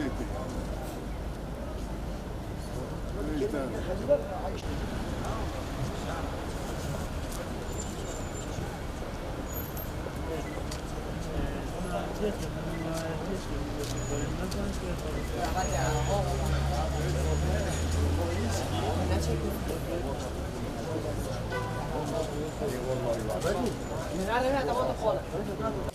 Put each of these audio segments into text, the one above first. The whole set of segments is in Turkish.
çekti. Vicdan.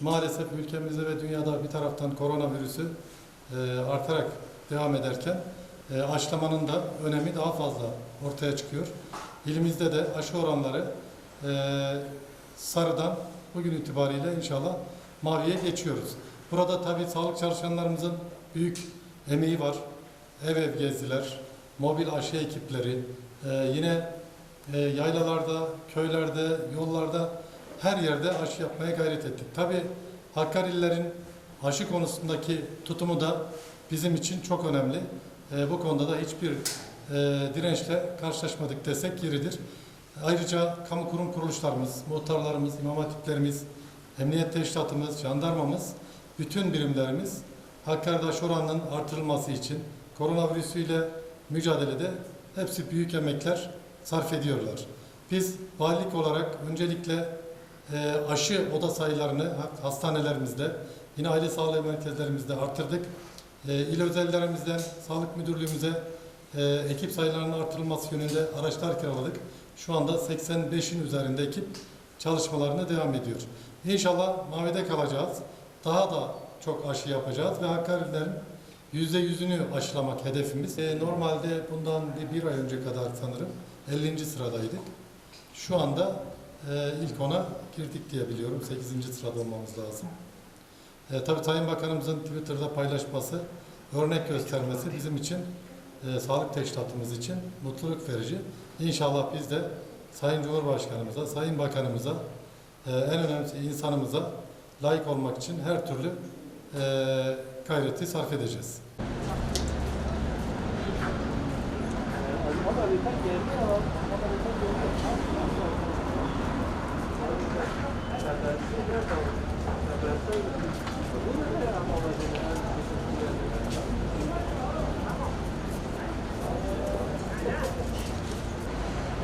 Maalesef ülkemizde ve dünyada bir taraftan koronavirüsü e, artarak devam ederken e, aşılamanın da önemi daha fazla ortaya çıkıyor. İlimizde de aşı oranları e, sarıdan bugün itibariyle inşallah maviye geçiyoruz. Burada tabii sağlık çalışanlarımızın büyük emeği var. Ev ev gezdiler, mobil aşı ekipleri, e, yine yaylalarda, köylerde, yollarda her yerde aşı yapmaya gayret ettik. Tabii Hakkari'lilerin aşı konusundaki tutumu da bizim için çok önemli. E, bu konuda da hiçbir e, dirençle karşılaşmadık desek yeridir. Ayrıca kamu kurum kuruluşlarımız, muhtarlarımız, imam hatiplerimiz, emniyet teşkilatımız, jandarmamız, bütün birimlerimiz Hakkari'de aşı oranının artırılması için koronavirüsüyle mücadelede hepsi büyük emekler sarf ediyorlar. Biz valilik olarak öncelikle e, aşı oda sayılarını ha- hastanelerimizde, yine aile sağlığı merkezlerimizde arttırdık. E, il özellerimizden sağlık müdürlüğümüze e, ekip sayılarının artırılması yönünde araçlar kiraladık. Şu anda 85'in üzerinde ekip çalışmalarına devam ediyor. İnşallah mavide kalacağız. Daha da çok aşı yapacağız ve Hakkari'lilerin %100'ünü aşılamak hedefimiz. E, normalde bundan bir ay önce kadar sanırım 50. sıradaydık. Şu anda e, ilk ona girdik diye biliyorum. 8. sırada olmamız lazım. E, tabii Sayın Bakanımızın Twitter'da paylaşması, örnek göstermesi bizim için, e, sağlık teşkilatımız için mutluluk verici. İnşallah biz de Sayın Cumhurbaşkanımıza, Sayın Bakanımıza, e, en önemlisi insanımıza layık olmak için her türlü e, gayreti sarf edeceğiz.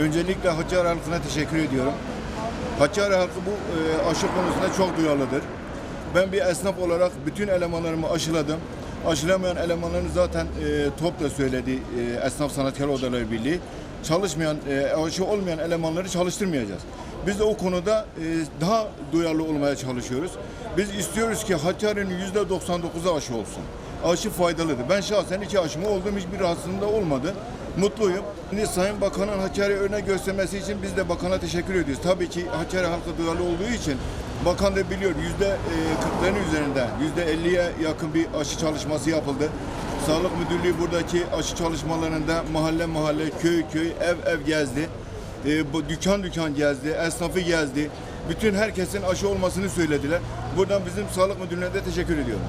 Öncelikle Hakkari halkına teşekkür ediyorum. Hakkari halkı bu e, aşı konusunda çok duyarlıdır. Ben bir esnaf olarak bütün elemanlarımı aşıladım. Aşılamayan elemanlarını zaten e, topla söyledi e, Esnaf Sanatkar Odaları Birliği. Çalışmayan, e, aşı olmayan elemanları çalıştırmayacağız. Biz de o konuda e, daha duyarlı olmaya çalışıyoruz. Biz istiyoruz ki Hakkari'nin yüzde 99'u aşı olsun. Aşı faydalıdır. Ben şahsen iki aşımı oldum. Hiçbir rahatsızlığım olmadı. Mutluyum. Şimdi Sayın Bakan'ın Hakkari örnek göstermesi için biz de Bakan'a teşekkür ediyoruz. Tabii ki Hakkari halkı duyarlı olduğu için Bakan da biliyor yüzde e, 40'ların üzerinde yüzde 50'ye yakın bir aşı çalışması yapıldı. Sağlık Müdürlüğü buradaki aşı çalışmalarında mahalle mahalle, köy köy, ev ev gezdi. E, dükkan dükkan gezdi, esnafı gezdi. Bütün herkesin aşı olmasını söylediler. Buradan bizim Sağlık Müdürlüğü'ne de teşekkür ediyorum.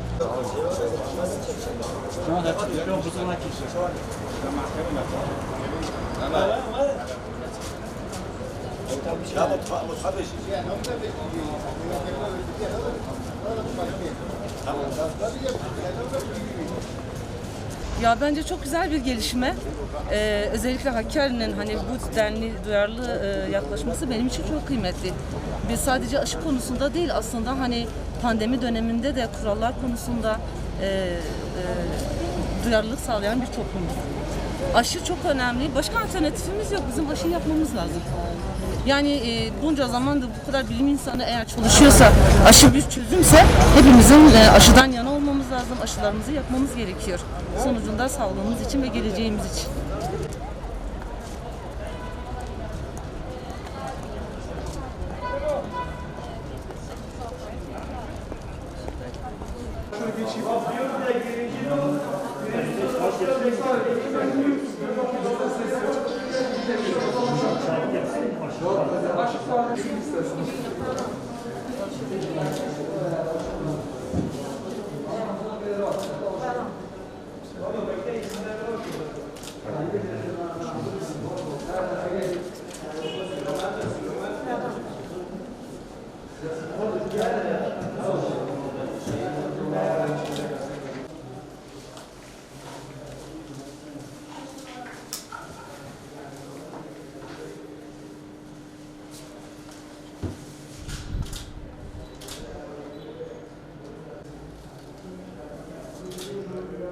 Ya bence çok güzel bir gelişme. Ee, özellikle Hakkari'nin hani bu denli duyarlı e, yaklaşması benim için çok kıymetli. Biz sadece aşı konusunda değil aslında hani pandemi döneminde de kurallar konusunda e, e, duyarlılık sağlayan bir toplumuz. Aşı çok önemli. Başka alternatifimiz yok. Bizim aşı yapmamız lazım. Yani e, bunca zamanda bu kadar bilim insanı eğer çalışıyorsa aşı bir çözümse hepimizin e, aşıdan yana olmamız lazım. Aşılarımızı yapmamız gerekiyor. Sonucunda sağlığımız için ve geleceğimiz için. Hoş geldiniz. Başka bir şey istersen.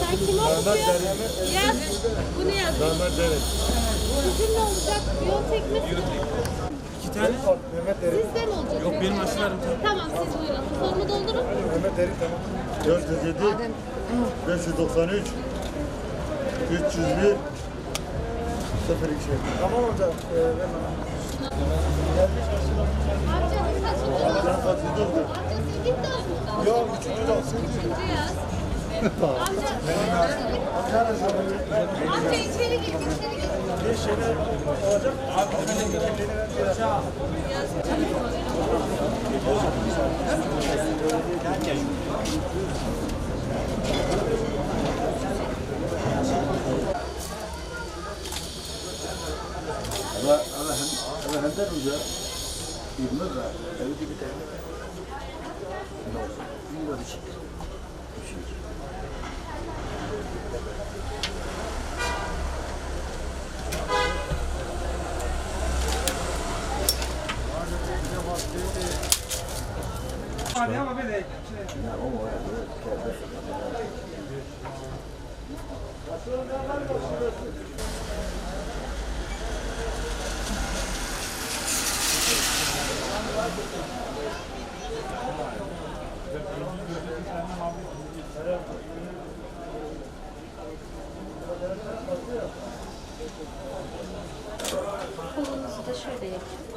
Sen kim okuyor? Yaz. Bunu yaz. Sizin ne olacak? Biyontek mi? İki tane. Sizden olacak. Yok benim aşılarım. Tamam siz buyurun. Formu doldurun. 407 593 301 02 Tamam hocam. Amcanın kaçıncı oldu? Ben kaçıncı oldu? Amcası ilk de oldu. Yok üçüncü olsun. Üçüncü yaz. Amca. Amca içeri gir. içeri gir. Ama ama hem Bir şey. Kolunuzu da şöyle yapın.